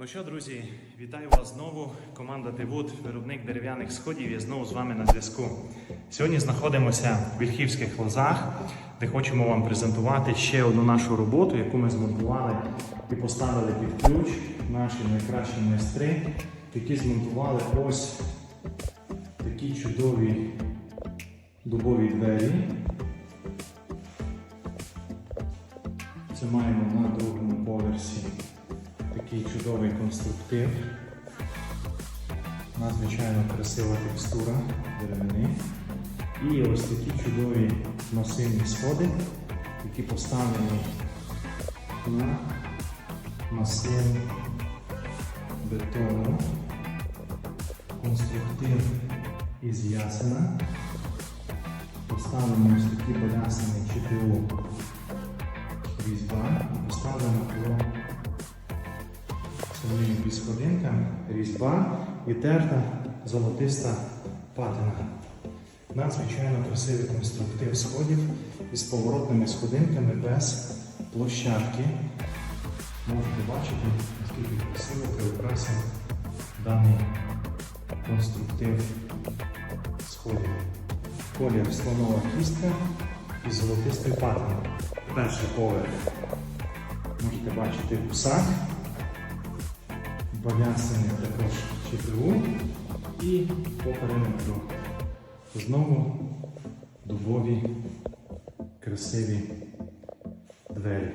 Ну що, друзі, вітаю вас знову. Команда Тивуд, виробник дерев'яних сходів, є знову з вами на зв'язку. Сьогодні знаходимося в Вільхівських лозах, де хочемо вам презентувати ще одну нашу роботу, яку ми змонтували і поставили під ключ наші найкращі майстри, які змонтували ось такі чудові дубові двері. Це маємо на другому поверсі такий чудовий конструктив. Надзвичайно красива текстура деревини. І ось такі чудові масивні сходи, які поставлені на масив бетону. Конструктив із ясена. Поставлено ось такі балясини ЧТУ різьба і поставлено під сходинками різьба і терта золотиста патина. Надзвичайно красивий конструктив сходів із поворотними сходинками без площадки. Можете бачити, наскільки красиво приукрасив даний конструктив сходів. Колір слонова кістка із золотистою патиною. Перший поверх. Можете бачити гусак балясини також ЧПУ і по периметру знову дубові красиві двері.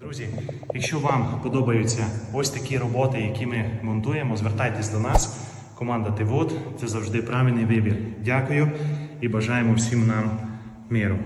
Друзі, якщо вам подобаються ось такі роботи, які ми монтуємо, звертайтесь до нас. Команда Тивод це завжди правильний вибір. Дякую і бажаємо всім нам миру.